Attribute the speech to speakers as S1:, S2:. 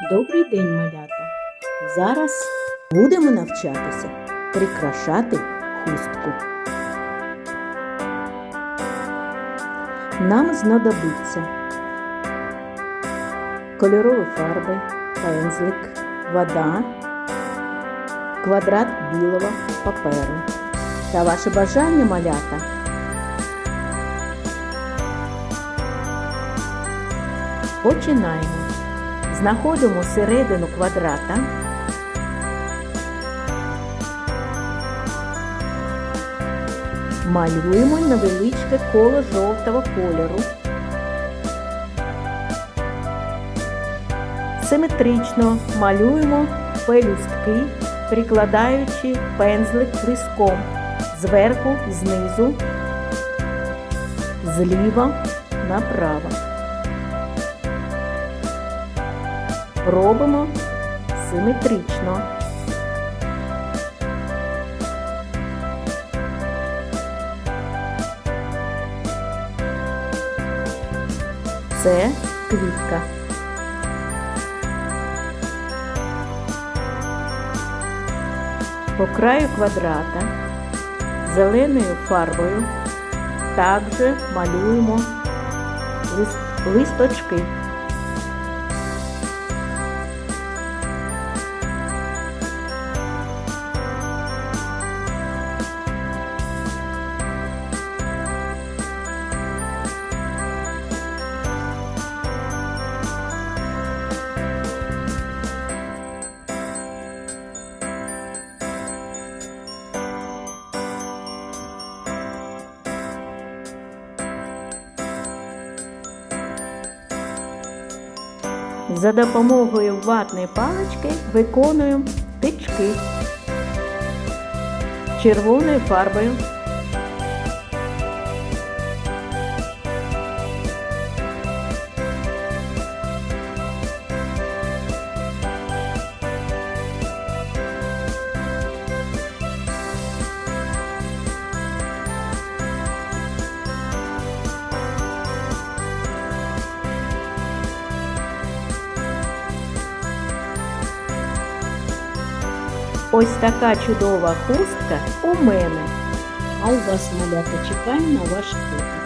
S1: Добрий день, малята! Зараз будемо навчатися прикрашати хустку. Нам знадобиться кольорові фарби, пензлик, вода, квадрат білого паперу та ваше бажання малята. Починаємо. Знаходимо середину квадрата. Малюємо невеличке коло жовтого кольору. Симетрично малюємо пелюстки, прикладаючи пензлик лиском зверху, знизу, зліва направо. Робимо симетрично. Це квітка. По краю квадрата зеленою фарбою також малюємо лист- листочки. За допомогою ватної палички виконуємо тички червоною фарбою. Ось така чудова хустка у мене. А у вас малята чекаю на ваш кліп.